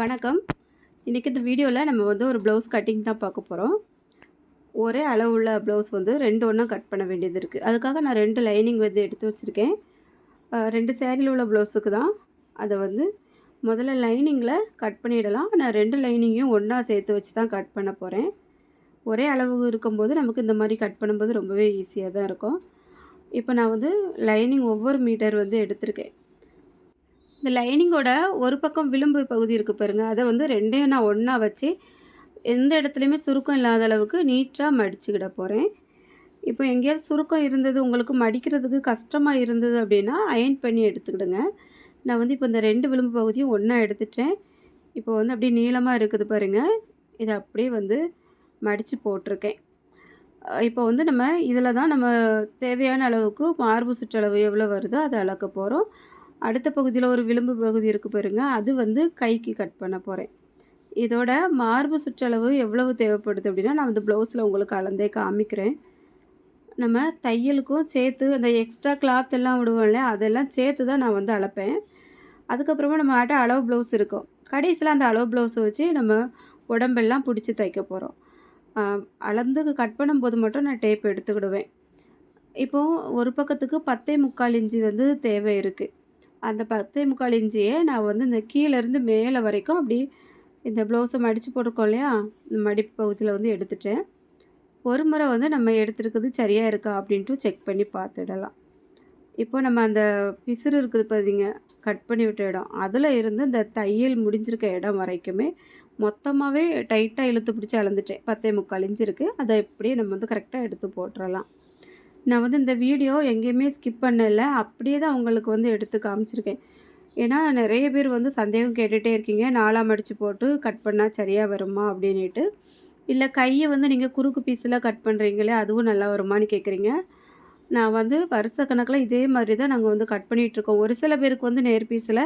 வணக்கம். இன்றைக்கி இந்த வீடியோவில் நம்ம வந்து ஒரு ப்ளவுஸ் கட்டிங் தான் பார்க்க போகிறோம் ஒரே அளவுள்ள ப்ளவுஸ் வந்து ரெண்டு ஒன்றா கட் பண்ண வேண்டியது இருக்குது அதுக்காக நான் ரெண்டு லைனிங் வந்து எடுத்து வச்சுருக்கேன். ரெண்டு சேரீல உள்ள ப்ளவுஸுக்கு தான் அதை வந்து முதல்ல லைனிங்கில் கட் பண்ணிடலாம். நான் ரெண்டு லைனிங்கையும் ஒன்றா சேர்த்து வச்சு தான் கட் பண்ண போகிறேன் ஒரே அளவு இருக்கும்போது நமக்கு இந்த மாதிரி கட் பண்ணும்போது ரொம்பவே ஈஸியாக தான் இருக்கும். இப்போ நான் வந்து லைனிங் ஒவ்வொரு மீட்டர் வந்து எடுத்திருக்கேன். இந்த லைனிங்கோட ஒரு பக்கம் விளிம்பு பகுதி இருக்குது பாருங்கள் அதை வந்து ரெண்டையும் நான் ஒன்றா வச்சு எந்த இடத்துலையுமே சுருக்கம் இல்லாத அளவுக்கு நீட்டாக மடிச்சுக்கிட போகிறேன் இப்போ எங்கேயாவது சுருக்கம் இருந்தது உங்களுக்கு மடிக்கிறதுக்கு கஷ்டமாக இருந்தது அப்படின்னா அயன் பண்ணி எடுத்துக்கிடுங்க. நான் வந்து இப்போ இந்த ரெண்டு விளிம்பு பகுதியும் ஒன்றா எடுத்துட்டேன். இப்போ வந்து அப்படியே நீளமாக இருக்குது பாருங்கள் இதை அப்படியே வந்து மடித்து போட்டிருக்கேன். இப்போ வந்து நம்ம இதில் தான் நம்ம தேவையான அளவுக்கு மார்பு சுற்றளவு எவ்வளோ வருதோ அதை அளக்க போகிறோம் அடுத்த பகுதியில் ஒரு விளிம்பு பகுதி இருக்குது பாருங்க. அது வந்து கைக்கு கட் பண்ண போகிறேன் இதோட மார்பு சுற்றளவு எவ்வளவு தேவைப்படுது அப்படின்னா நான் வந்து ப்ளவுஸில் உங்களுக்கு அளந்தே காமிக்கிறேன். நம்ம தையலுக்கும் சேர்த்து அந்த எக்ஸ்ட்ரா கிளாத் எல்லாம் விடுவோம் அதெல்லாம் சேர்த்து தான் நான் வந்து அளப்பேன். அதுக்கப்புறமா நம்ம ஆட்ட அளவு ப்ளவுஸ் இருக்கும். கடைசியில் அந்த அளவு ப்ளவுஸை வச்சு நம்ம உடம்பெல்லாம் பிடிச்சி தைக்க போகிறோம் அளந்து கட் பண்ணும்போது மட்டும் நான் டேப் எடுத்துக்கிடுவேன். இப்போது ஒரு பக்கத்துக்கு பத்தே முக்கால் இஞ்சி வந்து தேவை இருக்குது அந்த பத்தே முக்கால் இஞ்சியை நான் வந்து இந்த கீழேருந்து மேலே வரைக்கும் அப்படி இந்த ப்ளவுஸை மடித்து போட்டிருக்கோம் இல்லையா? இந்த மடிப்பு பகுதியில் வந்து எடுத்துட்டேன். ஒரு முறை வந்து நம்ம எடுத்துருக்குது சரியாக இருக்கா அப்படின்ட்டு செக் பண்ணி பார்த்துடலாம். இப்போ நம்ம அந்த பிசுறு இருக்குது பார்த்தீங்க கட் பண்ணி விட்ட இடம். அதில் இருந்து இந்த தையல் முடிஞ்சிருக்க இடம் வரைக்குமே மொத்தமாகவே டைட்டாக இழுத்து பிடிச்சி அளந்துட்டேன். பத்தே முக்கால் இன்ச்சு இருக்குது அதை இப்படியே நம்ம வந்து கரெக்டாக எடுத்து போட்டுடலாம் நான் வந்து இந்த வீடியோ எங்கேயுமே ஸ்கிப் பண்ணலை. அப்படியே தான் உங்களுக்கு வந்து எடுத்து காமிச்சிருக்கேன். ஏன்னா நிறைய பேர் வந்து சந்தேகம் கேட்டுகிட்டே இருக்கீங்க. நாலாம் அடித்து போட்டு கட் பண்ணால் சரியாக வருமா? அப்படின்ட்டு இல்லை கையை வந்து நீங்கள் குறுக்கு பீஸில் கட் பண்ணுறீங்களே அதுவும் நல்லா வருமான்னு கேட்குறீங்க நான் வந்து வருஷ கணக்கில் இதே மாதிரி தான் நாங்கள் வந்து கட் பண்ணிகிட்ருக்கோம் ஒரு சில பேருக்கு வந்து நேர் பீஸில்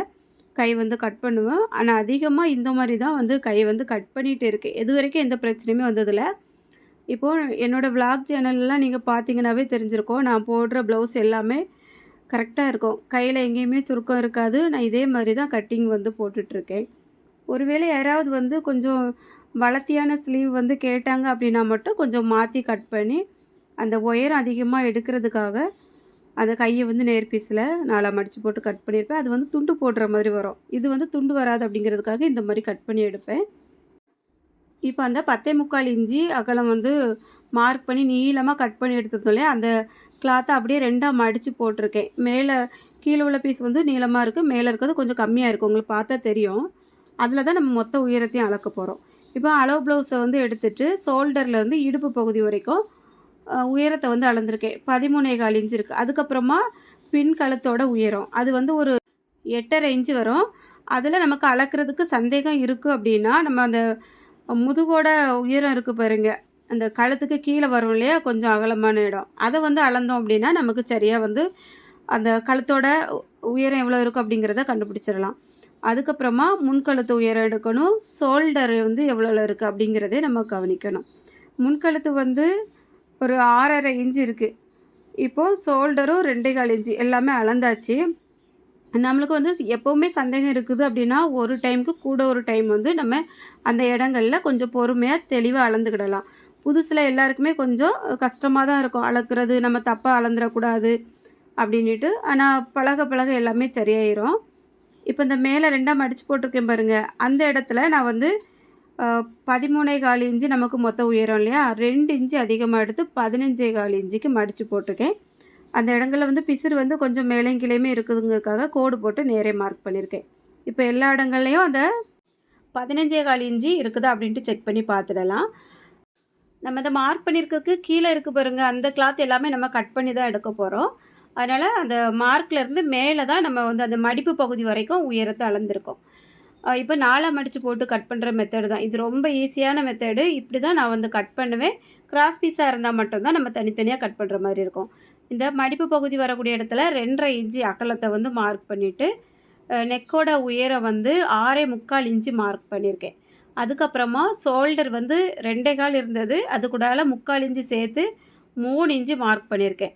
கை வந்து கட் பண்ணுவேன். ஆனால் அதிகமாக இந்த மாதிரி தான் வந்து கை வந்து கட் பண்ணிகிட்டு இருக்கேன் இது வரைக்கும் எந்த பிரச்சனையுமே வந்ததில்லை. இப்போது என்னோடய விளாக் சேனல்லாம் நீங்கள் பார்த்தீங்கன்னாவே தெரிஞ்சிருக்கோம். நான் போடுற ப்ளவுஸ் எல்லாமே கரெக்டாக இருக்கும். கையில் எங்கேயுமே சுருக்கம் இருக்காது. நான் இதே மாதிரி தான் கட்டிங் வந்து போட்டுட்ருக்கேன். ஒருவேளை யாராவது வந்து கொஞ்சம் வளர்த்தியான ஸ்லீவ் வந்து கேட்டாங்க அப்படின்னா மட்டும் கொஞ்சம் மாற்றி கட் பண்ணி அந்த ஒயர் அதிகமாக எடுக்கிறதுக்காக அந்த கையை வந்து நேர்பீஸில் நாலாக மடித்து போட்டு கட் பண்ணியிருப்பேன். அது வந்து துண்டு போடுற மாதிரி வரும். இது வந்து துண்டு வராது அப்படிங்கிறதுக்காக இந்த மாதிரி கட் பண்ணி எடுப்பேன். இப்போ அந்த பத்தே முக்கால் இஞ்சி அகலம் வந்து மார்க் பண்ணி நீளமாக கட் பண்ணி எடுத்ததும் இல்லையா? அந்த கிளாத்தை அப்படியே ரெண்டாக மடித்து போட்டிருக்கேன். மேலே கீழே உள்ள பீஸ் வந்து நீளமாக இருக்குது மேலே இருக்கிறது கொஞ்சம் கம்மியாக இருக்குது உங்களுக்கு பார்த்தா தெரியும். அதில் தான் நம்ம மொத்த உயரத்தையும் அளக்க போகிறோம் இப்போ அளவு ப்ளவுஸை வந்து எடுத்துட்டு ஷோல்டரில் இடுப்பு பகுதி வரைக்கும் உயரத்தை வந்து அளந்திருக்கேன். பதிமூணே கால் இன்ச்சு இருக்குது அதுக்கப்புறமா பின் கழுத்தோட உயரம். அது வந்து ஒரு எட்டரை இன்ச்சு வரும். அதில் நமக்கு அளக்கிறதுக்கு சந்தேகம் இருக்குது அப்படின்னா நம்ம அந்த முதுகோட உயரம் இருக்குது பாருங்க. அந்த கழுத்துக்கு கீழே வரும் இல்லையா? கொஞ்சம் அகலமான இடம். அதை வந்து அளந்தோம் அப்படின்னா நமக்கு சரியாக வந்து அந்த கழுத்தோட உயரம் எவ்வளோ இருக்கும் அப்படிங்கிறத கண்டுபிடிச்சிடலாம். அதுக்கப்புறமா முன்கழுத்து உயரம் எடுக்கணும். ஷோல்டர் வந்து எவ்வளோ இருக்குது அப்படிங்கிறதே நம்ம கவனிக்கணும். முன்கழுத்து வந்து ஒரு ஆறரை இன்ச்சு இருக்குது இப்போது ஷோல்டரும் ரெண்டே கால் இன்ச்சு எல்லாமே அளந்தாச்சு. நம்மளுக்கு வந்து எப்போவுமே சந்தேகம் இருக்குது அப்படின்னா ஒரு டைமுக்கு கூட ஒரு டைம் வந்து நம்ம அந்த இடங்களில் கொஞ்சம் பொறுமையாக தெளிவாக அளந்துக்கிடலாம். புதுசில் எல்லாருக்குமே கொஞ்சம் கஷ்டமாக தான் இருக்கும். அளக்குறது நம்ம தப்பாக அளந்துடக்கூடாது அப்படின்ட்டு ஆனால் பழக பழக எல்லாமே சரியாயிரும். இப்போ இந்த மேலே ரெண்டாக மடித்து போட்டிருக்கேன் பாருங்கள் அந்த இடத்துல நான் வந்து பதிமூணே கால் இன்ச்சு நமக்கு மொத்தம் உயரம் இல்லையா? ரெண்டு இன்ச்சு அதிகமாக எடுத்து பதினஞ்சே கால் இன்ச்சுக்கு மடித்து போட்டிருக்கேன். அந்த இடங்களில் வந்து பிசிறு வந்து கொஞ்சம் மேலேயும் கீழேயுமே இருக்குதுங்கிறதுக்காக கோடு போட்டு நேரே மார்க் பண்ணியிருக்கேன். இப்போ எல்லா இடங்கள்லையும் அந்த பதினஞ்சே கால் இஞ்சி இருக்குதா அப்படின்ட்டு செக் பண்ணி பார்த்துடலாம். நம்ம இதை மார்க் பண்ணியிருக்கிறதுக்கு கீழே இருக்க பாருங்க அந்த கிளாத் எல்லாமே நம்ம கட் பண்ணி தான் எடுக்க போகிறோம் அதனால் அந்த மார்க்லேருந்து மேலே தான் நம்ம வந்து அந்த மடிப்பு பகுதி வரைக்கும் உயரத்தை அளந்திருக்கோம். இப்போ நாலாக மடித்து போட்டு கட் பண்ணுற மெத்தடு தான். இது ரொம்ப ஈஸியான மெத்தடு இப்படி தான் நான் வந்து கட் பண்ணுவேன். கிராஸ் பீஸாக இருந்தால் மட்டும்தான் நம்ம தனித்தனியாக கட் பண்ணுற மாதிரி இருக்கும். இந்த மடிப்பு பகுதி வரக்கூடிய இடத்துல ரெண்டரை இன்ச்சு அகலத்தை வந்து மார்க் பண்ணிவிட்டு நெக்கோட உயரம் வந்து ஆறே முக்கால் இன்ச்சு மார்க் பண்ணியிருக்கேன் அதுக்கப்புறமா ஷோல்டர் வந்து ரெண்டே கால் இருந்தது அது கூடால முக்கால் இன்ச்சு சேர்த்து மூணு இன்ச்சு மார்க் பண்ணியிருக்கேன்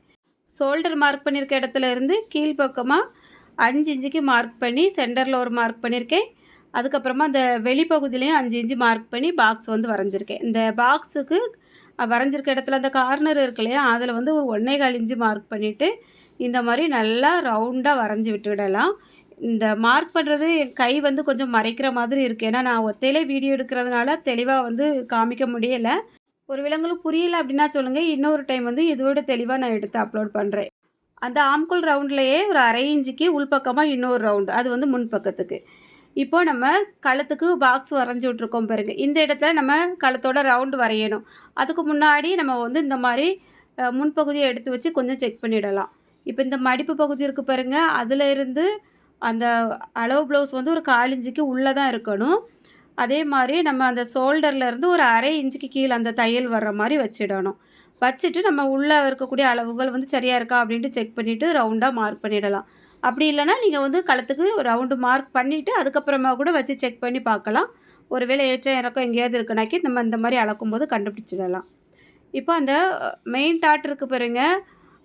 ஷோல்டர் மார்க் பண்ணியிருக்க இடத்துல இருந்து கீழ்ப்பக்கமாக அஞ்சு இன்ச்சுக்கு மார்க் பண்ணி சென்டரில் ஒரு மார்க் பண்ணியிருக்கேன் அதுக்கப்புறமா அந்த வெளிப்பகுதியிலையும் அஞ்சு இன்ச்சு மார்க் பண்ணி பாக்ஸ் வந்து வரைஞ்சிருக்கேன். இந்த பாக்ஸுக்கு வரைஞ்சிருக்க இடத்துல அந்த கார்னர் இருக்கு இல்லையா? அதில் வந்து ஒரு ஒன்றே கால் இன்ச்சு மார்க் பண்ணிவிட்டு இந்த மாதிரி நல்லா ரவுண்டாக வரைஞ்சி விட்டுவிடலாம் இந்த மார்க் பண்ணுறது என் கை வந்து கொஞ்சம் மறைக்கிற மாதிரி இருக்குது ஏன்னா நான் ஒத்தையிலே வீடியோ எடுக்கிறதுனால தெளிவாக வந்து காமிக்க முடியலை. ஒரு விலங்குகளுக்கு புரியல அப்படின்னா சொல்லுங்கள் இன்னொரு டைம் வந்து இதோட தெளிவாக நான் எடுத்து அப்லோட் பண்ணுறேன் அந்த ஆம்குள் ரவுண்ட்லேயே ஒரு அரை இன்ச்சுக்கு உள்பக்கமாக இன்னொரு ரவுண்டு அது வந்து முன்பக்கத்துக்கு. இப்போ நம்ம களத்துக்கு பாக்ஸ் வரைஞ்சி விட்ருக்கோம் பாருங்க. இந்த இடத்துல நம்ம களத்தோட ரவுண்டு வரையணும். அதுக்கு முன்னாடி நம்ம வந்து இந்த மாதிரி முன்பகுதியை எடுத்து வச்சு கொஞ்சம் செக் பண்ணிடலாம். இப்போ இந்த மடிப்பு பகுதி இருக்குது பாருங்க. அதில் இருந்து அந்த அளவு ப்ளவுஸ் வந்து ஒரு கால் இன்ச்சுக்கு உள்ளே தான் இருக்கணும். அதே மாதிரி நம்ம அந்த ஷோல்டர்ல இருந்து ஒரு அரை இன்ச்சுக்கு கீழே அந்த தையல் வர்ற மாதிரி வச்சிடணும். வச்சுட்டு நம்ம உள்ளே இருக்கக்கூடிய அளவுகள் வந்து சரியாக இருக்கா அப்படின்ட்டு செக் பண்ணிவிட்டு ரவுண்டாக மார்க் பண்ணிடலாம். அப்படி இல்லைன்னா நீங்கள் வந்து களத்துக்கு ரவுண்டு மார்க் பண்ணிவிட்டு அதுக்கப்புறமா கூட வச்சு செக் பண்ணி பார்க்கலாம். ஒருவேளை ஏற்றம் இறக்கம் எங்கேயாவது இருக்குனாக்கி நம்ம இந்த மாதிரி அளக்கும்போது கண்டுபிடிச்சிடலாம். இப்போ அந்த மெயின் டாட் இருக்கு பாருங்க.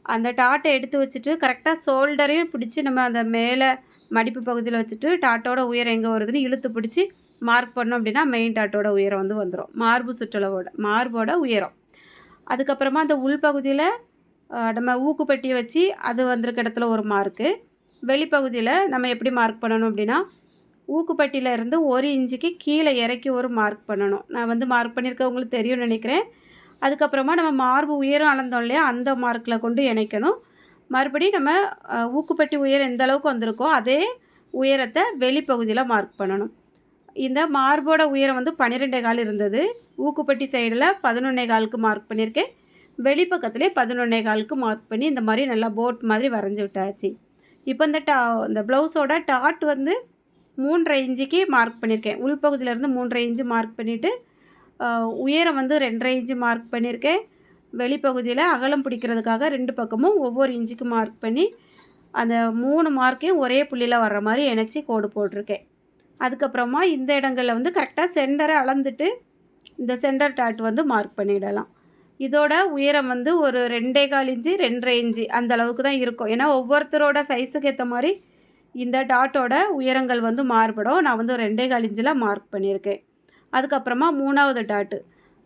அந்த டாட்டை எடுத்து வச்சுட்டு கரெக்டாக ஷோல்டரையும் பிடிச்சி நம்ம அந்த மேலே மடிப்பு பகுதியில் வச்சுட்டு டாட்டோட உயரம் எங்கே வருதுன்னு இழுத்து பிடிச்சி மார்க் பண்ணோம் அப்படின்னா மெயின் டாட்டோட உயரம் வந்து வந்துடும் மார்பு சுற்றளவோட மார்போட உயரம். அதுக்கப்புறமா அந்த உள்பகுதியில் நம்ம ஊக்குப்பட்டியை வச்சு அது வந்திருக்க இடத்துல ஒரு மார்க்கு வெளிப்பகுதியில் நம்ம எப்படி மார்க் பண்ணணும் அப்படின்னா ஊக்குப்பட்டியில இருந்து ஒரு இன்ச்சுக்கு கீழே இறக்கி ஒரு மார்க் பண்ணணும். நான் வந்து மார்க் பண்ணியிருக்க உங்களுக்கு தெரியும்னு நினைக்கிறேன். அதுக்கப்புறமா நம்ம மார்பு உயரம் அளந்தோம் இல்லையா அந்த மார்க்கில் கொண்டு இணைக்கணும். மறுபடி நம்ம ஊக்குப்பட்டி உயரம் எந்த அளவுக்கு வந்திருக்கோ அதே உயரத்தை வெளிப்பகுதியில் மார்க் பண்ணணும். இந்த மார்போட உயரம் வந்து பன்னிரெண்டே கால் இருந்தது. ஊக்குப்பட்டி சைடில் பதினொன்னே காலுக்கு மார்க் பண்ணியிருக்கேன். வெளிப்பக்கத்துலேயே பதினொன்னே காலுக்கு மார்க் பண்ணி இந்த மாதிரி நல்லா போட் மாதிரி வரைஞ்சி விட்டாச்சு. இப்போ இந்த டா இந்த ப்ளவுஸோட டாட் வந்து மூன்றரை இன்ச்சுக்கு மார்க் பண்ணியிருக்கேன். உள்பகுதியிலேருந்து மூன்றரை இன்ச்சு மார்க் பண்ணிவிட்டு உயரம் வந்து ரெண்டரை இன்ச்சு மார்க் பண்ணியிருக்கேன். வெளிப்பகுதியில் அகலம் பிடிக்கிறதுக்காக ரெண்டு பக்கமும் ஒவ்வொரு இன்ச்சுக்கு மார்க் பண்ணி அந்த மூணு மார்க்கையும் ஒரே புள்ளியில் வர்ற மாதிரி இணைச்சி கோடு போட்டிருக்கேன். அதுக்கப்புறமா இந்த இடங்களில் வந்து கரெக்டாக சென்டரை அளந்துட்டு இந்த சென்டர் டாட் வந்து மார்க் பண்ணிடலாம். இதோட உயரம் வந்து ஒரு ரெண்டே கால் இன்ச்சு ரெண்டரை இன்ச்சு அந்த அளவுக்கு தான் இருக்கும். ஏன்னா ஒவ்வொருத்தரோட சைஸுக்கு ஏற்ற மாதிரி இந்த டாட்டோட உயரங்கள் வந்து மாறுபடும். நான் வந்து ரெண்டே கால் இன்ச்சில் மார்க் பண்ணியிருக்கேன். அதுக்கப்புறமா மூணாவது டாட்டு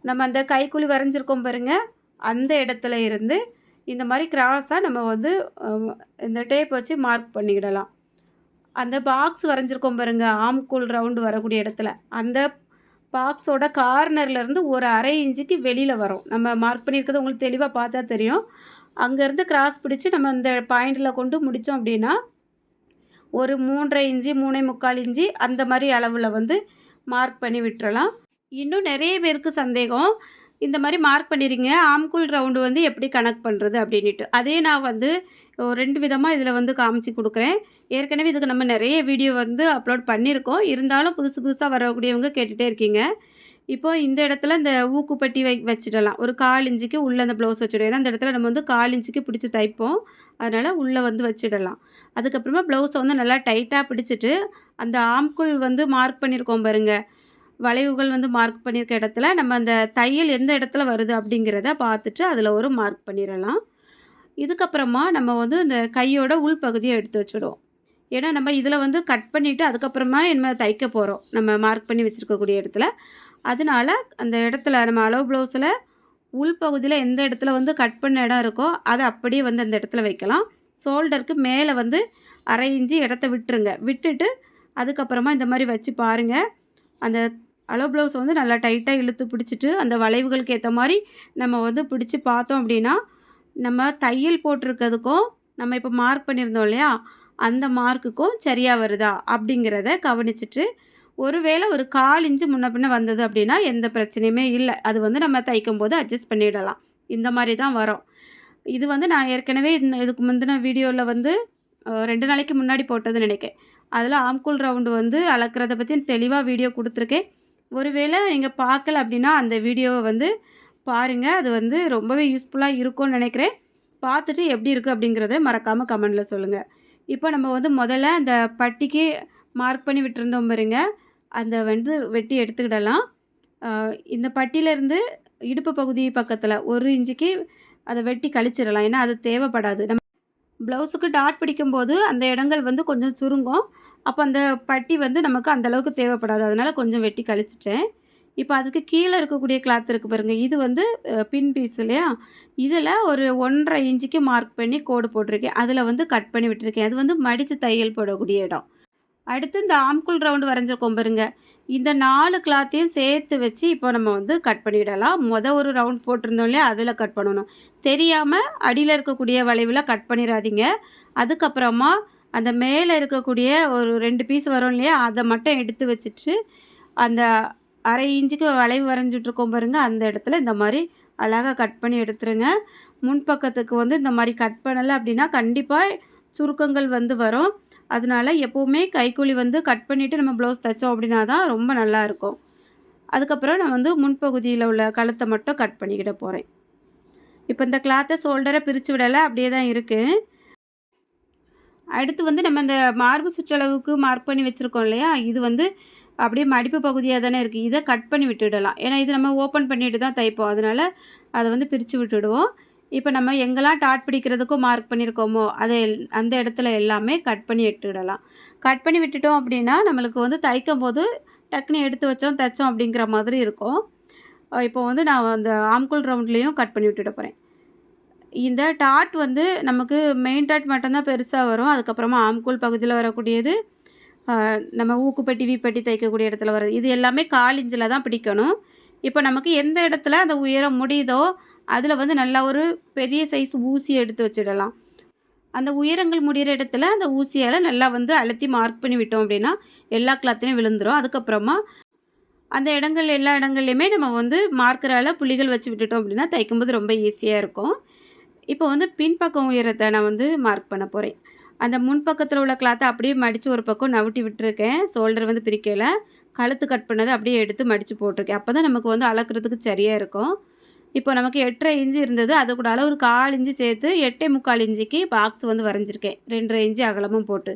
நம்ம அந்த கைக்குழி வரைஞ்சிருக்கோம் பாருங்க. அந்த இடத்துல இருந்து இந்த மாதிரி கிராஸாக நம்ம வந்து இந்த டேப் வச்சு மார்க் பண்ணிக்கிடலாம். அந்த பாக்ஸ் வரைஞ்சிருக்கோம் பாருங்க. ஆம்கூல் ரவுண்டு வரக்கூடிய இடத்துல. அந்த பாக்ஸோட கார்னர்லேருந்து ஒரு அரை இன்ச்சுக்கு வெளியில் வரும். நம்ம மார்க் பண்ணியிருக்கிறது உங்களுக்கு தெளிவாக பார்த்தா தெரியும். அங்கேருந்து கிராஸ் பிடிச்சி நம்ம இந்த பாயிண்டில் கொண்டு முடித்தோம் அப்படின்னா ஒரு மூன்றரை இன்ச்சு மூணே முக்கால் இன்ச்சு அந்த மாதிரி அளவில் வந்து மார்க் பண்ணி விட்டுறலாம். இன்னும் நிறைய பேருக்கு சந்தேகம். இந்த மாதிரி மார்க் பண்ணிடுங்க ஆம்குள் ரவுண்டு வந்து எப்படி கனெக்ட் பண்ணுறது அப்படின்ட்டு அதே நான் வந்து ரெண்டு விதமாக இதில் வந்து காமிச்சு கொடுக்குறேன். ஏற்கனவே இதுக்கு நம்ம நிறைய வீடியோ வந்து அப்லோட் பண்ணியிருக்கோம். இருந்தாலும் புதுசு புதுசாக வரக்கூடியவங்க கேட்டுகிட்டே இருக்கீங்க. இப்போ இந்த இடத்துல இந்த ஊக்குப்பட்டி வை வச்சிடலாம். ஒரு கால் இஞ்சிக்கு உள்ளே அந்த ப்ளவுஸ் வச்சுடும் ஏன்னா இந்த இடத்துல நம்ம வந்து கால் இஞ்சிக்கு பிடிச்சி தைப்போம். அதனால் உள்ளே வந்து வச்சிடலாம். அதுக்கப்புறமா ப்ளவுஸை வந்து நல்லா டைட்டாக பிடிச்சிட்டு அந்த ஆம்குள் வந்து மார்க் பண்ணியிருக்கோம் பாருங்கள் வளைவுகள் வந்து மார்க் பண்ணியிருக்க இடத்துல நம்ம அந்த தையல் எந்த இடத்துல வருது அப்படிங்கிறத பார்த்துட்டு அதில் ஒரு மார்க் பண்ணிடலாம் இதுக்கப்புறமா நம்ம வந்து இந்த கையோட உள்பகுதியை எடுத்து வச்சிடுவோம். ஏன்னா நம்ம இதில் வந்து கட் பண்ணிவிட்டு அதுக்கப்புறமா நம்ம தைக்க போகிறோம் நம்ம மார்க் பண்ணி வச்சுருக்கக்கூடிய இடத்துல. அதனால அந்த இடத்துல நம்ம அளவு ப்ளவுஸில் உள்பகுதியில் எந்த இடத்துல வந்து கட் பண்ண இடம் இருக்கோ அதை அப்படியே வந்து அந்த இடத்துல வைக்கலாம். ஷோல்டருக்கு மேலே வந்து அரை இஞ்சி இடத்த விட்டுருங்க. விட்டுட்டு அதுக்கப்புறமா இந்த மாதிரி வச்சு பாருங்கள் அந்த அளவு ப்ளவுஸ் வந்து நல்லா டைட்டாக இழுத்து பிடிச்சிட்டு அந்த வளைவுகளுக்கு ஏற்ற மாதிரி நம்ம வந்து பிடிச்சி பார்த்தோம் அப்படின்னா நம்ம தையல் போட்டிருக்கிறதுக்கும் நம்ம இப்போ மார்க் பண்ணியிருந்தோம் இல்லையா? அந்த மார்க்குக்கும் சரியாக வருதா? அப்படிங்கிறத கவனிச்சிட்டு ஒருவேளை ஒரு கால் இன்ச்சு முன்ன பின்ன வந்தது அப்படின்னா எந்த பிரச்சனையுமே இல்லை. அது வந்து நம்ம தைக்கும் போது அட்ஜஸ்ட் பண்ணிடலாம். இந்த மாதிரி தான் வரும். இது வந்து நான் ஏற்கனவே இந்த இதுக்கு முந்தின வீடியோவில் வந்து ரெண்டு நாளைக்கு முன்னாடி போட்டதுன்னு நினைக்கிறேன். அதில் ஆம்கூல் ரவுண்டு வந்து அளக்கிறத பற்றி தெளிவாக வீடியோ கொடுத்துருக்கேன். ஒருவேளை நீங்கள் பார்க்கல அப்படின்னா அந்த வீடியோவை வந்து பாருங்கள் அது வந்து ரொம்பவே யூஸ்ஃபுல்லாக இருக்கும்னு நினைக்கிறேன். பார்த்துட்டு எப்படி இருக்குது அப்படிங்கிறத மறக்காமல் கமெண்டில் சொல்லுங்கள் இப்போ நம்ம வந்து முதல்ல அந்த பட்டிக்கு மார்க் பண்ணி விட்டுருந்தோம் பாருங்க. அந்த வந்து வெட்டி எடுத்துக்கிடலாம். இந்த பட்டியிலேருந்து இடுப்பு பகுதி பக்கத்தில் ஒரு இன்ச்சுக்கு அதை வெட்டி கழிச்சிடலாம். ஏன்னா அது தேவைப்படாது. நம்ம ப்ளவுஸுக்கு டாட் பிடிக்கும்போது அந்த இடங்கள் வந்து கொஞ்சம் சுருங்கும். அப்போ அந்த பட்டி வந்து நமக்கு அந்த அளவுக்கு தேவைப்படாது. அதனால் கொஞ்சம் வெட்டி கழிச்சிட்டேன். இப்போ அதுக்கு கீழே இருக்கக்கூடிய கிளாத் இருக்குது பாருங்கள் இது வந்து பின் பீஸ் இல்லையா? இதில் ஒரு ஒன்றரை இன்ச்சுக்கு மார்க் பண்ணி கோடு போட்டிருக்கேன். அதில் வந்து கட் பண்ணி விட்டுருக்கேன். அது வந்து மடித்து தையல் போடக்கூடிய இடம். அடுத்து இந்த ஆம்குள் ரவுண்டு வரைஞ்சிருக்கோம் பாருங்க. இந்த நாலு கிளாத்தையும் சேர்த்து வச்சு இப்போ நம்ம வந்து கட் பண்ணிடலாம். மொதல் ஒரு ரவுண்ட் போட்டிருந்தோம் இல்லையா? அதில் கட் பண்ணணும். தெரியாமல் அடியில் இருக்கக்கூடிய வளைவில் கட் பண்ணிடாதீங்க. அதுக்கப்புறமா அந்த மேலே இருக்கக்கூடிய ஒரு ரெண்டு பீஸ் வரும் இல்லையா? அதை மட்டும் எடுத்து வச்சுட்டு அந்த அரை இன்ச்சுக்கு வளைவு வரைஞ்சிட்ருக்கோம் பாருங்கள் அந்த இடத்துல இந்த மாதிரி அழகாக கட் பண்ணி எடுத்துருங்க. முன்பக்கத்துக்கு வந்து இந்த மாதிரி கட் பண்ணலை அப்படின்னா கண்டிப்பாக சுருக்கங்கள் வந்து வரும். அதனால எப்போவுமே கைக்கூலி வந்து கட் பண்ணிவிட்டு நம்ம ப்ளவுஸ் தைச்சோம் அப்படின்னா தான் ரொம்ப நல்லா இருக்கும். அதுக்கப்புறம் நான் வந்து முன்பகுதியில் உள்ள கழுத்தை மட்டும் கட் பண்ணிக்கிட போகிறேன் இப்போ இந்த கிளாத்தை ஷோல்டரை பிரித்து விடலை அப்படியே தான் இருக்குது அடுத்து வந்து நம்ம இந்த மார்பு சுற்றளவுக்கு மார்க் பண்ணி வச்சுருக்கோம் இல்லையா? இது வந்து அப்படியே மடிப்பு பகுதியாக தானே இருக்குது இதை கட் பண்ணி விட்டுடலாம். ஏன்னா இது நம்ம ஓப்பன் பண்ணிட்டு தான் தைப்போம். அதனால் அதை வந்து பிரித்து விட்டுடுவோம். இப்போ நம்ம எங்கெல்லாம் டாட் பிடிக்கிறதுக்கும் மார்க் பண்ணியிருக்கோமோ அதை எல்- அந்த இடத்துல எல்லாமே கட் பண்ணி விட்டுடலாம். கட் பண்ணி விட்டுட்டோம் அப்படின்னா நம்மளுக்கு வந்து தைக்கும் போது டக்குன்னு எடுத்து வச்சோம் தைச்சோம் அப்படிங்கிற மாதிரி இருக்கும். இப்போ வந்து நான் அந்த ஆம்குள் ரவுண்ட்லேயும் கட் பண்ணி விட்டுட போகிறேன் இந்த டாட் வந்து நமக்கு மெயின் டாட் மட்டும்தான் பெருசாக வரும். அதுக்கப்புறமா ஆம்கூல் பகுதியில் வரக்கூடியது நம்ம ஊக்குப்பட்டி வீப்பட்டி தைக்கக்கூடிய இடத்துல வர்றது. இது எல்லாமே காலிஞ்சில் தான் பிடிக்கணும். இப்போ நமக்கு எந்த இடத்துல அந்த உயரம் முடியுதோ அதில் வந்து நல்லா ஒரு பெரிய சைஸ் ஊசி எடுத்து வச்சிடலாம். அந்த உயரங்கள் முடிகிற இடத்துல அந்த ஊசியால் நல்லா வந்து அழுத்தி மார்க் பண்ணி விட்டோம் அப்படின்னா எல்லா கிளாத்துலையும் விழுந்துரும். அதுக்கப்புறமா அந்த இடங்கள் எல்லா இடங்கள்லையுமே நம்ம வந்து மார்க்கரால் புள்ளிகள் வச்சு விட்டுட்டோம் அப்படின்னா தைக்கும்போது ரொம்ப ஈஸியாக இருக்கும். இப்போ வந்து பின்பக்கம் உயரத்தை நான் வந்து மார்க் பண்ண போகிறேன் அந்த முன்பக்கத்தில் உள்ள கிளாத்தை அப்படியே மடித்து ஒரு பக்கம் நவுட்டி விட்டுருக்கேன். ஷோல்டர் வந்து பிரிக்கலை. கழுத்து கட் பண்ணதை அப்படியே எடுத்து மடித்து போட்டிருக்கேன். அப்போ தான் நமக்கு வந்து அளக்கிறதுக்கு சரியாக இருக்கும். இப்போ நமக்கு எட்டரை இன்ச்சு இருந்தது. அது கூட அளவு ஒரு கால் இன்ச்சு சேர்த்து எட்டே முக்கால் இன்ச்சுக்கு பாக்ஸ் வந்து வரைஞ்சிருக்கேன். ரெண்டரை இன்ச்சு அகலமும் போட்டு.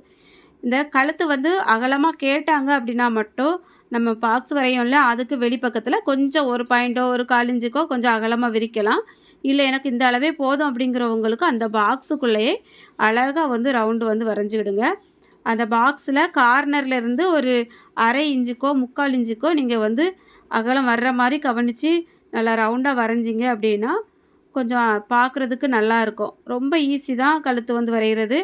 இந்த கழுத்து வந்து அகலமாக கேட்டாங்க அப்படின்னா மட்டும் நம்ம பாக்ஸ் வரையும்ல அதுக்கு வெளிப்பக்கத்தில் கொஞ்சம் ஒரு பாயிண்ட்டோ ஒரு கால் இன்ச்சுக்கோ கொஞ்சம் அகலமாக விரிக்கலாம். இல்லை எனக்கு இந்த அளவே போதும் அப்படிங்கிறவங்களுக்கு அந்த பாக்ஸுக்குள்ளேயே அழகாக வந்து ரவுண்டு வந்து வரைஞ்சிக்கிடுங்க. அந்த பாக்ஸில் கார்னர்லேருந்து ஒரு அரை இஞ்சுக்கோ முக்கால் இஞ்சுக்கோ நீங்கள் வந்து அகலம் வர்ற மாதிரி கவனித்து நல்லா ரவுண்டாக வரைஞ்சிங்க அப்படின்னா கொஞ்சம் பார்க்குறதுக்கு நல்லா இருக்கும். ரொம்ப ஈஸி தான் கழுத்து வந்து வரைகிறது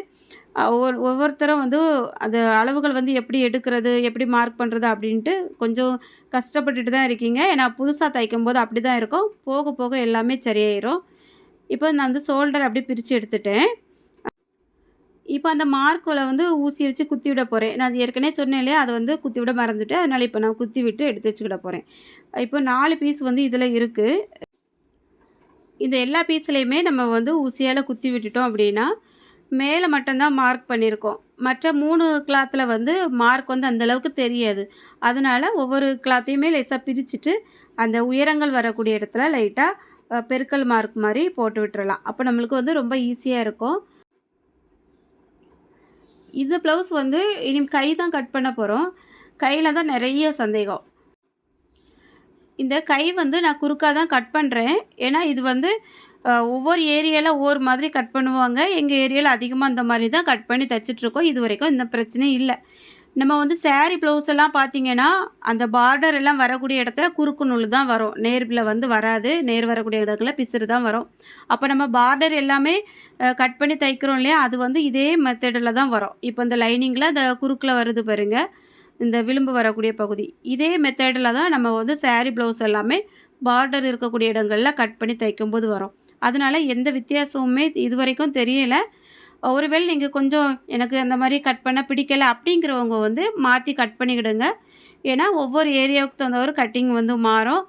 ஒவ்வொரு ஒவ்வொருத்தரும் வந்து அது அளவுகள் வந்து எப்படி எடுக்கிறது எப்படி மார்க் பண்ணுறது அப்படின்ட்டு கொஞ்சம் கஷ்டப்பட்டுட்டு தான் இருக்கீங்க. ஏன்னா புதுசாக தைக்கும் போது அப்படி தான் இருக்கும். போக போக எல்லாமே சரியாயிரும். இப்போ நான் வந்து ஷோல்டர் அப்படியே பிரித்து எடுத்துட்டேன். இப்போ அந்த மார்க்கில் வந்து ஊசி வச்சு குத்தி விட போகிறேன் நான் அது ஏற்கனவே சொன்னேன் இல்லையா அதை வந்து குத்தி விட மறந்துட்டு அதனால் இப்போ நான் குத்தி விட்டு எடுத்து வச்சுக்கிட போகிறேன் இப்போ நாலு பீஸ் வந்து இதில் இருக்குது இந்த எல்லா பீஸ்லேயுமே நம்ம வந்து ஊசியால் குத்தி விட்டுட்டோம் அப்படின்னா மேலே மட்டும்தான் மார்க் பண்ணியிருக்கோம் மற்ற மூணு கிளாத்தில் வந்து மார்க் வந்து அந்த அளவுக்கு தெரியாது. அதனால் ஒவ்வொரு கிளாத்தையுமே லேசாக பிரிச்சுட்டு அந்த உயரங்கள் வரக்கூடிய இடத்துல லைட்டாக பெருக்கல் மார்க் மாதிரி போட்டு விட்டுறலாம். அப்போ நம்மளுக்கு வந்து ரொம்ப ஈஸியாக இருக்கும். இந்த ப்ளவுஸ் வந்து இனி கை தான் கட் பண்ண போகிறோம் கையில் தான் நிறைய சந்தேகம். இந்த கை வந்து நான் குறுக்காக தான் கட் பண்ணுறேன் ஏன்னா இது வந்து ஒவ்வொரு ஏரியாவில் ஒவ்வொரு மாதிரி கட் பண்ணுவாங்க. எங்கள் ஏரியாவில் அதிகமாக அந்த மாதிரி தான் கட் பண்ணி தைச்சிட்ருக்கோம். இது வரைக்கும் இந்த பிரச்சனையும் இல்லை. நம்ம வந்து saree ப்ளவுஸ் எல்லாம் பார்த்தீங்கன்னா அந்த பார்டர் எல்லாம் வரக்கூடிய இடத்துல குறுக்கு நூல் தான் வரும். நேர்ல வந்து வராது. நேர் வரக்கூடிய இடத்துல பிசுறு தான் வரும். அப்போ நம்ம பார்டர் எல்லாமே கட் பண்ணி தைக்கிறோம் இல்லையா? அது வந்து இதே மெத்தடில் தான் வரும். இப்போ இந்த லைனிங்கில் இந்த குறுக்கில் வருது பாருங்க. இந்த விளிம்பு வரக்கூடிய பகுதி. இதே மெத்தடில் தான் நம்ம வந்து saree ப்ளவுஸ் எல்லாமே பார்டர் இருக்கக்கூடிய இடங்களில் கட் பண்ணி தைக்கும்போது வரும். அதனால எந்த வித்தியாசமுமே இது வரைக்கும் தெரியல. ஒருவேளை நீங்கள் கொஞ்சம் எனக்கு அந்த மாதிரி கட் பண்ண பிடிக்கலை அப்படிங்கிறவங்க வந்து மாற்றி கட் பண்ணிக்கிடுங்க. ஏன்னா ஒவ்வொரு ஏரியாவுக்கு தகுந்தவரும் கட்டிங் வந்து மாறும்.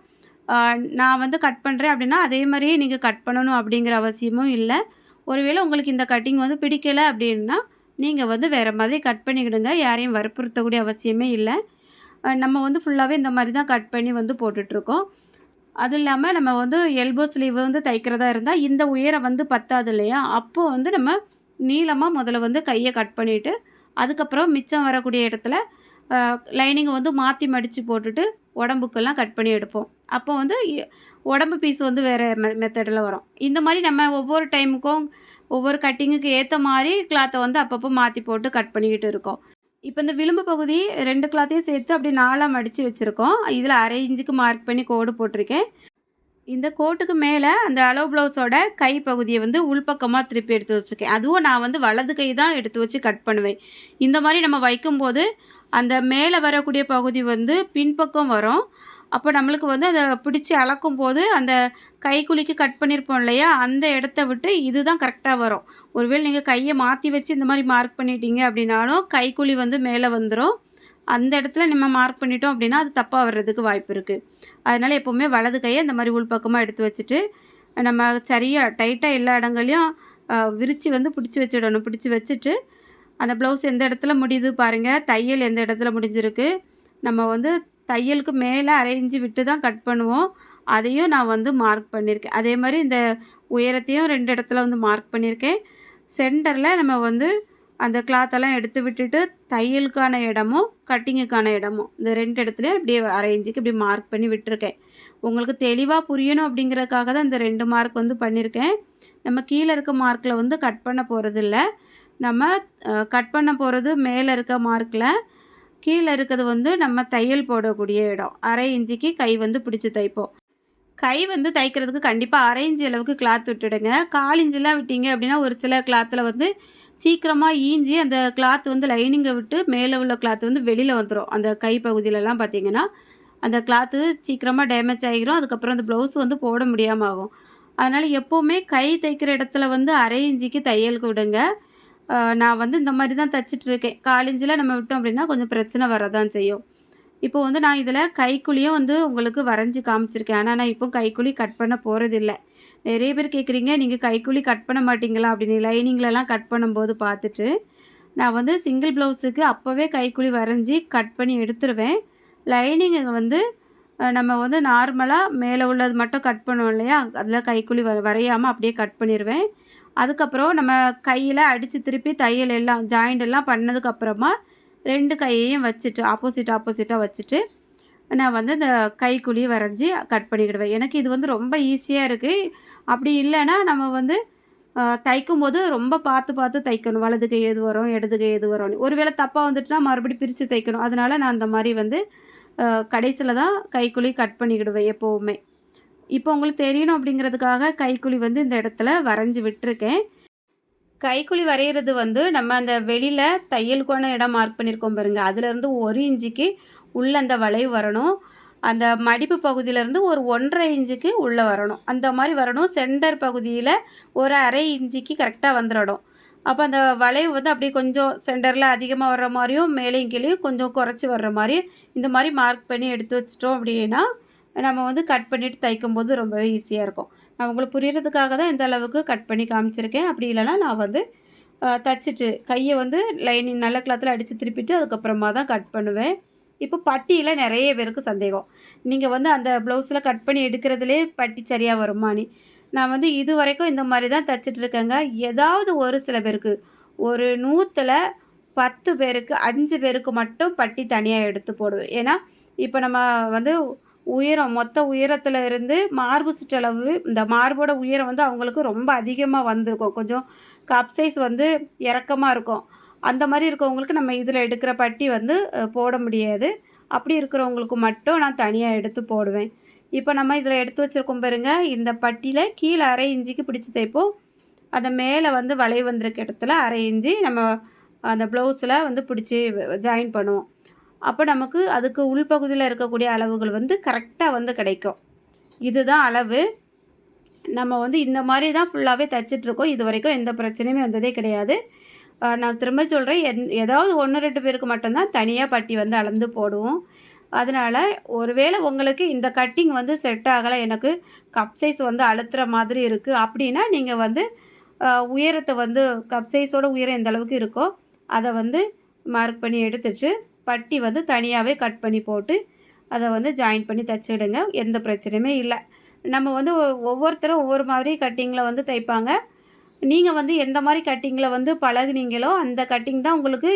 நான் வந்து கட் பண்ணுறேன் அப்படின்னா அதே மாதிரியே நீங்கள் கட் பண்ணணும் அப்படிங்கிற அவசியமும் இல்லை. ஒருவேளை உங்களுக்கு இந்த கட்டிங் வந்து பிடிக்கலை அப்படின்னா நீங்கள் வந்து வேறு மாதிரி கட் பண்ணிக்கிடுங்க. யாரையும் வற்புறுத்தக்கூடிய அவசியமே இல்லை. நம்ம வந்து ஃபுல்லாகவே இந்த மாதிரி தான் கட் பண்ணி வந்து போட்டுட்ருக்கோம். அது இல்லாமல் நம்ம வந்து எல்போ ஸ்லீவ் வந்து தைக்கிறதா இருந்தால் இந்த உயரம் வந்து பத்தாது இல்லையா? அப்போது வந்து நம்ம நீளமாக முதல்ல வந்து கையை கட் பண்ணிவிட்டு அதுக்கப்புறம் மிச்சம் வரக்கூடிய இடத்துல லைனிங்கை வந்து மாற்றி மடித்து போட்டுட்டு உடம்புக்கெல்லாம் கட் பண்ணி எடுப்போம். அப்போ வந்து உடம்பு பீஸ் வந்து வேறு மெ மெத்தடில் வரும். இந்த மாதிரி நம்ம ஒவ்வொரு டைமுக்கும் ஒவ்வொரு கட்டிங்குக்கு ஏற்ற மாதிரி கிளாத்தை வந்து அப்பப்போ மாற்றி போட்டு கட் பண்ணிக்கிட்டு இருக்கோம். இப்போ இந்த விளிம்பு பகுதி ரெண்டு கிளாத்தையும் சேர்த்து அப்படி நாலாக மடித்து வச்சுருக்கோம். இதில் அரை இன்ச்சுக்கு மார்க் பண்ணி கோடு போட்டிருக்கேன். இந்த கோட்டுக்கு மேலே அந்த அளவு ப்ளவுஸோட கை பகுதியை வந்து உள்பக்கமாக திருப்பி எடுத்து வச்சுருக்கேன். அதுவும் நான் வந்து வலது கை தான் எடுத்து வச்சு கட் பண்ணுவேன். இந்த மாதிரி நம்ம வைக்கும்போது அந்த மேலே வரக்கூடிய பகுதி வந்து பின்பக்கம் வரும். அப்போ நம்மளுக்கு வந்து அதை பிடிச்சி அளக்கும் போது அந்த கைக்குலிக்கு கட் பண்ணியிருப்போம் இல்லையா? அந்த இடத்த விட்டு இதுதான் கரெக்டாக வரும். ஒருவேளை நீங்கள் கையை மாற்றி வச்சு இந்த மாதிரி மார்க் பண்ணிட்டீங்க அப்படின்னாலும் கைக்குழி வந்து மேலே வந்துடும் அந்த இடத்துல நம்ம மார்க் பண்ணிட்டோம் அப்படின்னா அது தப்பாக வர்றதுக்கு வாய்ப்பு இருக்குது அதனால் எப்போவுமே வலது கையை இந்த மாதிரி உள்பக்கமாக எடுத்து வச்சுட்டு நம்ம சரியாக டைட்டாக எல்லா இடங்களையும் விரித்து வந்து பிடிச்சி வச்சிடணும். பிடிச்சி வச்சுட்டு அந்த ப்ளவுஸ் எந்த இடத்துல முடியுது பாருங்கள் தையல் எந்த இடத்துல முடிஞ்சிருக்கு. நம்ம வந்து தையலுக்கு மேலே அரைஞ்சி விட்டு தான் கட் பண்ணுவோம். அதையும் நான் வந்து மார்க் பண்ணியிருக்கேன் அதே மாதிரி இந்த உயரத்தையும் ரெண்டு இடத்துல வந்து மார்க் பண்ணியிருக்கேன் சென்டரில் நம்ம வந்து அந்த கிளாத்தெல்லாம் எடுத்து விட்டுட்டு தையலுக்கான இடமும் கட்டிங்குக்கான இடமும் இந்த ரெண்டு இடத்துலையும் அப்படியே அரேஞ்சுக்கு இப்படி மார்க் பண்ணி விட்டுருக்கேன். உங்களுக்கு தெளிவாக புரியணும் அப்படிங்கிறதுக்காக தான் இந்த ரெண்டு மார்க் வந்து பண்ணியிருக்கேன் நம்ம கீழே இருக்க மார்க்கில் வந்து கட் பண்ண போகிறதில்ல நம்ம கட் பண்ண போகிறது மேலே இருக்க மார்க்கில் கீழே இருக்கிறது வந்து நம்ம தையல் போடக்கூடிய இடம். அரை இஞ்சிக்கு கை வந்து பிடிச்சி தைப்போம். கை வந்து தைக்கிறதுக்கு கண்டிப்பாக அரை இஞ்சி அளவுக்கு கிளாத் விட்டுடுங்க. கால் இஞ்சிலாம் விட்டீங்க அப்படின்னா ஒரு சில கிளாத்தில் வந்து சீக்கிரமாக ஈஞ்சி அந்த கிளாத் வந்து லைனிங்கை விட்டு மேலே உள்ள கிளாத் வந்து வெளியில் வந்துடும் அந்த கை பகுதியிலலாம் பார்த்தீங்கன்னா அந்த கிளாத்து சீக்கிரமாக டேமேஜ் ஆகிரும் அதுக்கப்புறம் அந்த ப்ளவுஸ் வந்து போட முடியாமல் ஆகும். அதனால் எப்போவுமே கை தைக்கிற இடத்துல வந்து அரை இஞ்சிக்கு தையலுக்கு விடுங்க நான் வந்து இந்த மாதிரி தான் தைச்சிட்ருக்கேன். காலேஜில் நம்ம விட்டோம் அப்படின்னா கொஞ்சம் பிரச்சனை வரதான் செய்யும். இப்போ வந்து நான் இதில் கைக்குழியும் வந்து உங்களுக்கு வரைஞ்சி காமிச்சிருக்கேன். ஆனால் நான் இப்போ கைக்குழி கட் பண்ண போகிறதில்ல நிறைய பேர் கேட்குறீங்க நீங்கள் கைக்குழி கட் பண்ண மாட்டிங்களா? அப்படின்னு. லைனிங்லலாம் கட் பண்ணும்போது பார்த்துட்டு நான் வந்து சிங்கிள் ப்ளவுஸுக்கு அப்போவே கைக்குழி வரைஞ்சி கட் பண்ணி எடுத்துருவேன். லைனிங்கை வந்து நம்ம வந்து நார்மலாக மேலே உள்ளது மட்டும் கட் பண்ணுவோம் இல்லையா? அதில் கைக்குழி வ வரையாமல் அப்படியே கட் பண்ணிடுவேன் அதுக்கப்புறம் நம்ம கையில் அடித்து திருப்பி தையல் எல்லாம் ஜாயிண்ட் எல்லாம் பண்ணதுக்கப்புறமா ரெண்டு கையையும் வச்சுட்டு ஆப்போசிட் ஆப்போசிட்டாக வச்சுட்டு நான் வந்து இந்த கைக்குழி வரைஞ்சி கட் பண்ணிக்கிடுவேன். எனக்கு இது வந்து ரொம்ப ஈஸியாக இருக்குது அப்படி இல்லைன்னா நம்ம வந்து தைக்கும் போது ரொம்ப பார்த்து பார்த்து தைக்கணும். வலது கை எது வரும் இடது கை எது வரும் ஒருவேளை தப்பாக வந்துட்டுனா மறுபடியும் பிரித்து தைக்கணும். அதனால் நான் அந்த மாதிரி வந்து கடைசியில் தான் கைக்குழி கட் பண்ணிக்கிடுவேன் எப்போவுமே. இப்போ உங்களுக்கு தெரியணும் அப்படிங்கிறதுக்காக கைக்குழி வந்து இந்த இடத்துல வரைஞ்சி விட்டுருக்கேன். கைக்குழி வரைகிறது வந்து நம்ம அந்த வெளியில் தையலுக்கான இடம் மார்க் பண்ணியிருக்கோம் பாருங்கள் அதுலேருந்து ஒரு இன்ச்சுக்கு உள்ளே அந்த வளைவு வரணும். அந்த மடிப்பு பகுதியிலேருந்து ஒரு ஒன்றரை இன்ச்சுக்கு உள்ளே வரணும். அந்த மாதிரி வரணும். சென்டர் பகுதியில் ஒரு அரை இன்ச்சுக்கு கரெக்டாக வந்துடணும் அப்போ அந்த வளைவு வந்து அப்படியே கொஞ்சம் சென்டரில் அதிகமாக வர்ற மாதிரியும் மேலேயும் கீழேயும் கொஞ்சம் குறைச்சி வர்ற மாதிரியும் இந்த மாதிரி மார்க் பண்ணி எடுத்து வச்சிட்டோம் அப்படின்னா நம்ம வந்து கட் பண்ணிவிட்டு தைக்கும்போது ரொம்பவே ஈஸியாக இருக்கும். நான் உங்களுக்கு புரியறதுக்காக தான் இந்த அளவுக்கு கட் பண்ணி காமிச்சிருக்கேன். அப்படி இல்லைனா நான் வந்து தைச்சிட்டு கையை வந்து லைனிங் நல்ல கிளாத்தில் அடித்து திருப்பிட்டு அதுக்கப்புறமா தான் கட் பண்ணுவேன். இப்போ பட்டியில் நிறைய பேருக்கு சந்தேகம். நீங்கள் வந்து அந்த ப்ளவுஸில் கட் பண்ணி எடுக்கிறதுலே பட்டி சரியாக வருமானி நான் வந்து இது வரைக்கும் இந்த மாதிரி தான் தைச்சிட்ருக்கேங்க ஏதாவது ஒரு சில பேருக்கு ஒரு நூற்றில் பத்து பேருக்கு அஞ்சு பேருக்கு மட்டும் பட்டி தனியாக எடுத்து போடுவேன். ஏன்னா இப்போ நம்ம வந்து உயரம் மொத்த உயரத்தில் இருந்து மார்பு சுற்றளவு இந்த மார்போட உயரம் வந்து அவங்களுக்கு ரொம்ப அதிகமாக வந்திருக்கும். கொஞ்சம் கப் சைஸ் வந்து இறக்கமாக இருக்கும். அந்த மாதிரி இருக்கவங்களுக்கு நம்ம இதில் எடுக்கிற பட்டி வந்து போட முடியாது. அப்படி இருக்கிறவங்களுக்கு மட்டும் நான் தனியாக எடுத்து போடுவேன். இப்போ நம்ம இதில் எடுத்து வச்சுருக்கோம் பாருங்க இந்த பட்டியில் கீழே அரை இஞ்சிக்கு பிடிச்சி தைப்போம். அந்த மேலே வந்து வளைவு வந்திருக்க இடத்துல அரை இஞ்சி நம்ம அந்த ப்ளவுஸில் வந்து பிடிச்சி ஜாயின் பண்ணுவோம். அப்போ நமக்கு அதுக்கு உள்பகுதியில் இருக்கக்கூடிய அளவுகள் வந்து கரெக்டாக வந்து கிடைக்கும். இதுதான் அளவு. நம்ம வந்து இந்த மாதிரி தான் ஃபுல்லாகவே தைச்சிட்ருக்கோம் இது வரைக்கும் எந்த பிரச்சனையுமே வந்ததே கிடையாது. நான் திரும்ப சொல்கிறேன் என் ஏதாவது ஒன்று ரெண்டு பேருக்கு மட்டும்தான் தனியாக பட்டி வந்து அளந்து போடுவோம். அதனால் ஒருவேளை உங்களுக்கு இந்த கட்டிங் வந்து செட் ஆகலை எனக்கு கப் சைஸ் வந்து அழுத்துற மாதிரி இருக்குது அப்படின்னா நீங்கள் வந்து உயரத்தை வந்து கப் சைஸோட உயரம் எந்த அளவுக்கு இருக்கோ அதை வந்து மார்க் பண்ணி எடுத்துட்டு பட்டி வந்து தனியாகவே கட் பண்ணி போட்டு அதை வந்து ஜாயின் பண்ணி தைச்சிடுங்க. எந்த பிரச்சனையுமே இல்லை. நம்ம வந்து ஒவ்வொருத்தரும் ஒவ்வொரு மாதிரி கட்டிங்கில் வந்து தைப்பாங்க. நீங்கள் வந்து எந்த மாதிரி கட்டிங்கில் வந்து பழகுனீங்களோ அந்த கட்டிங் தான் உங்களுக்கு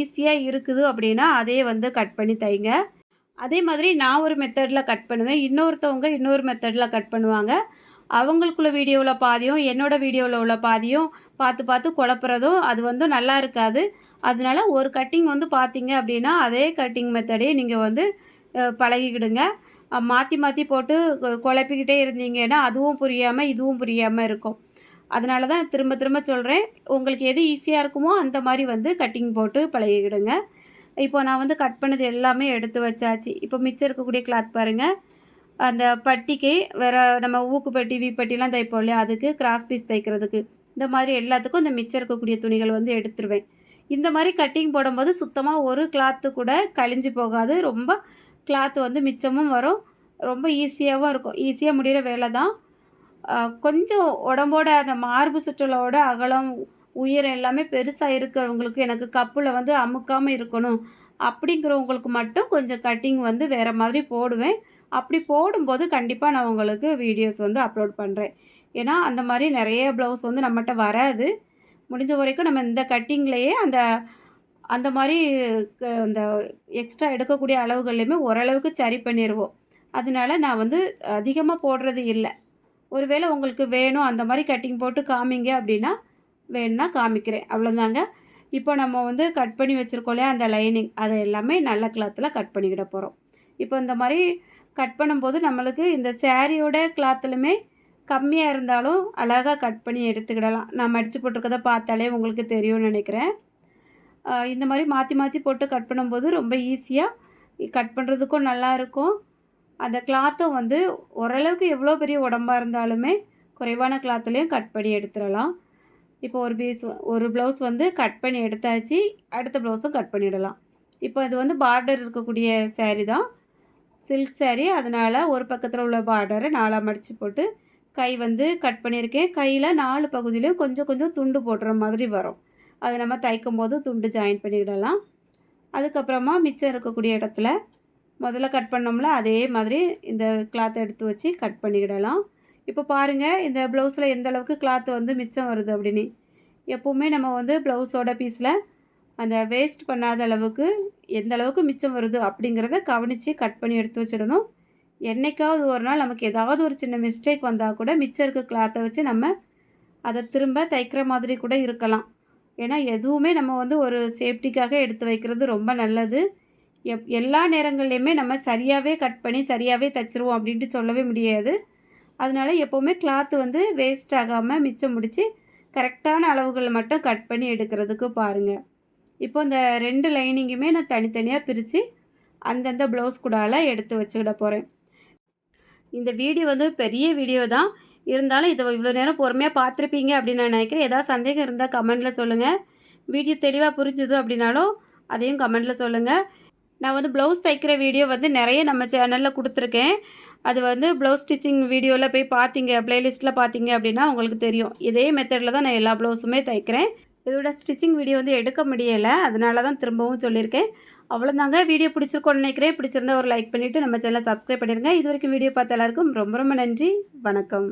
ஈஸியாக இருக்குது அப்படின்னா அதே வந்து கட் பண்ணி தைங்க. அதே மாதிரி நான் ஒரு மெத்தடில் கட் பண்ணுவேன். இன்னொருத்தவங்க இன்னொரு மெத்தடில் கட் பண்ணுவாங்க. அவங்களுக்குள்ள வீடியோவில் பாதியும் என்னோடய வீடியோவில் உள்ள பாதியும் பார்த்து பார்த்து குழப்புறதும் அது வந்து நல்லா இருக்காது. அதனால ஒரு கட்டிங் வந்து பார்த்தீங்க அப்படின்னா அதே கட்டிங் மெத்தடே நீங்கள் வந்து பழகிக்கிடுங்க. மாற்றி மாற்றி போட்டு குழப்பிக்கிட்டே இருந்தீங்கன்னா அதுவும் புரியாமல் இதுவும் புரியாமல் இருக்கும். அதனால தான் திரும்ப திரும்ப சொல்கிறேன் உங்களுக்கு எது ஈஸியாக இருக்குமோ அந்த மாதிரி வந்து கட்டிங் போட்டு பழகிக்கிடுங்க. இப்போ நான் வந்து கட் பண்ணது எல்லாமே எடுத்து வச்சாச்சு. இப்போ மிச்சம் இருக்கக்கூடிய கிளாத் பாருங்கள் அந்த பட்டிக்கு வேறு நம்ம ஊக்கு பட்டி வீப்பட்டிலாம் தைப்போம் இல்லையா அதுக்கு கிராஸ் பீஸ் தைக்கிறதுக்கு. இந்த மாதிரி எல்லாத்துக்கும் இந்த மிச்சம் இருக்கக்கூடிய துணிகள் வந்து எடுத்துருவேன். இந்த மாதிரி கட்டிங் போடும்போது சுத்தமாக ஒரு கிளாத்து கூட கழிஞ்சு போகாது. ரொம்ப கிளாத்து வந்து மிச்சமும் வரும். ரொம்ப ஈஸியாகவும் இருக்கும். ஈஸியாக முடிகிற வேலை தான் கொஞ்சம் உடம்போட அந்த மார்பு சுற்றுலாவோட அகலம் உயரம் எல்லாமே பெருசாக இருக்கிறவங்களுக்கு எனக்கு கப்பில் வந்து அமுக்காமல் இருக்கணும். அப்படிங்கிறவங்களுக்கு மட்டும் கொஞ்சம் கட்டிங் வந்து வேறு மாதிரி போடுவேன். அப்படி போடும்போது கண்டிப்பாக நான் உங்களுக்கு வீடியோஸ் வந்து அப்லோட் பண்ணுறேன் ஏன்னா அந்த மாதிரி நிறைய ப்ளவுஸ் வந்து நம்மகிட்ட வராது. முடிஞ்ச வரைக்கும் நம்ம இந்த கட்டிங்லேயே அந்த அந்த மாதிரி க- அந்த எக்ஸ்ட்ரா எடுக்கக்கூடிய அளவுகள்லையுமே ஓரளவுக்கு சரி பண்ணிடுவோம் அதனால நான் வந்து அதிகமாக போடுறது இல்லை. ஒருவேளை உங்களுக்கு வேணும் அந்த மாதிரி கட்டிங் போட்டு காமிங்க அப்படின்னா வேணும்னா காமிக்கிறேன். அவ்வளோதாங்க இப்போ நம்ம வந்து கட் பண்ணி வச்சுருக்கோம் இல்லையா அந்த லைனிங் அதை எல்லாமே நல்ல கிளாத்தில் கட் பண்ணிக்கிட போகிறோம் இப்போ இந்த மாதிரி கட் பண்ணும்போது நம்மளுக்கு இந்த சேரீயோட கிளாத்துலுமே கம்மியாக இருந்தாலும் அழகாக கட் பண்ணி எடுத்துக்கிடலாம். நான் மடித்து போட்டிருக்கதை பார்த்தாலே உங்களுக்கு தெரியும்னு நினைக்கிறேன். இந்த மாதிரி மாற்றி மாற்றி போட்டு கட் பண்ணும்போது ரொம்ப ஈஸியாக கட் பண்ணுறதுக்கும் நல்லாயிருக்கும் அந்த கிளாத்தும் வந்து ஓரளவுக்கு எவ்வளோ பெரிய உடம்பாக இருந்தாலுமே குறைவான கிளாத்துலேயும் கட் பண்ணி எடுத்துடலாம். இப்போ ஒரு பீஸ் ஒரு ப்ளவுஸ் வந்து கட் பண்ணி எடுத்தாச்சு அடுத்த ப்ளவுஸும் கட் பண்ணிடலாம். இப்போ இது வந்து பார்டர் இருக்கக்கூடிய சேரீ தான். சில்க் சேரீ அதனால் ஒரு பக்கத்தில் உள்ள பார்டரை நாலாக மடித்து போட்டு கை வந்து கட் பண்ணியிருக்கேன். கையில் நாலு பகுதியிலையும் கொஞ்சம் கொஞ்சம் துண்டு போடுற மாதிரி வரும். அதை நம்ம தைக்கும் போது துண்டு ஜாயின் பண்ணிக்கிடலாம். அதுக்கப்புறமா மிச்சம் இருக்கக்கூடிய இடத்துல முதல்ல கட் பண்ணோம்ல அதே மாதிரி இந்த கிளாத்தை எடுத்து வச்சு கட் பண்ணிக்கிடலாம். இப்போ பாருங்கள் இந்த ப்ளவுஸில் எந்த அளவுக்கு கிளாத் வந்து மிச்சம் வருது அப்படின்னு. எப்போவுமே நம்ம வந்து ப்ளவுஸோட பீஸில் அந்த வேஸ்ட் பண்ணாத அளவுக்கு எந்த அளவுக்கு மிச்சம் வருது அப்படிங்கிறத கவனித்து கட் பண்ணி எடுத்து வச்சிடணும். என்றைக்காவது ஒரு நாள் நமக்கு ஏதாவது ஒரு சின்ன மிஸ்டேக் வந்தால் கூட மிச்சம் இருக்க கிளாத்தை வச்சு நம்ம அதை திரும்ப தைக்கிற மாதிரி கூட இருக்கலாம். ஏன்னா எதுவுமே நம்ம வந்து ஒரு சேஃப்டிக்காக எடுத்து வைக்கிறது ரொம்ப நல்லது. எப் எல்லா நேரங்கள்லையுமே நம்ம சரியாகவே கட் பண்ணி சரியாகவே தைச்சிருவோம் அப்படின்ட்டு சொல்லவே முடியாது. அதனால எப்போவுமே கிளாத்து வந்து வேஸ்ட் ஆகாமல் மிச்சம் முடித்து கரெக்டான அளவுகளை மட்டும் கட் பண்ணி எடுக்கிறதுக்கு பாருங்கள் இப்போ இந்த ரெண்டு லைனிங்குமே நான் தனித்தனியாக பிரித்து அந்தந்த ப்ளவுஸ் கூடால எடுத்து வச்சுக்கிட போகிறேன் இந்த வீடியோ வந்து பெரிய வீடியோ தான். இருந்தாலும் இதை இவ்வளோ நேரம் பொறுமையாக பார்த்துருப்பீங்க அப்படின்னு நான் நினைக்கிறேன். ஏதாவது சந்தேகம் இருந்தால் கமெண்ட்டில் சொல்லுங்கள் வீடியோ தெளிவாக புரிஞ்சுது அப்படின்னாலும் அதையும் கமெண்ட்டில் சொல்லுங்கள் நான் வந்து ப்ளவுஸ் தைக்கிற வீடியோ வந்து நிறைய நம்ம சேனலில் கொடுத்துருக்கேன். அது வந்து ப்ளவுஸ் ஸ்டிச்சிங் வீடியோவில் போய் பார்த்தீங்க ப்ளேலிஸ்ட்டில் பார்த்தீங்க அப்படின்னா உங்களுக்கு தெரியும். இதே மெத்தடில் தான் நான் எல்லா ப்ளவுஸுமே தைக்கிறேன். இதோட ஸ்டிச்சிங் வீடியோ வந்து எடுக்க முடியலை. அதனால தான் திரும்பவும் சொல்லியிருக்கேன். அவ்வளோதாங்க வீடியோ பிடிச்சிருக்கோன்னு நினைக்கிறேன். பிடிச்சிருந்தா ஒரு லைக் பண்ணிவிட்டு நம்ம சேனலை சப்ஸ்கிரைப் பண்ணிடுங்க இது வரைக்கும் வீடியோ பார்த்த எல்லாருக்கும் ரொம்ப ரொம்ப நன்றி. வணக்கம்.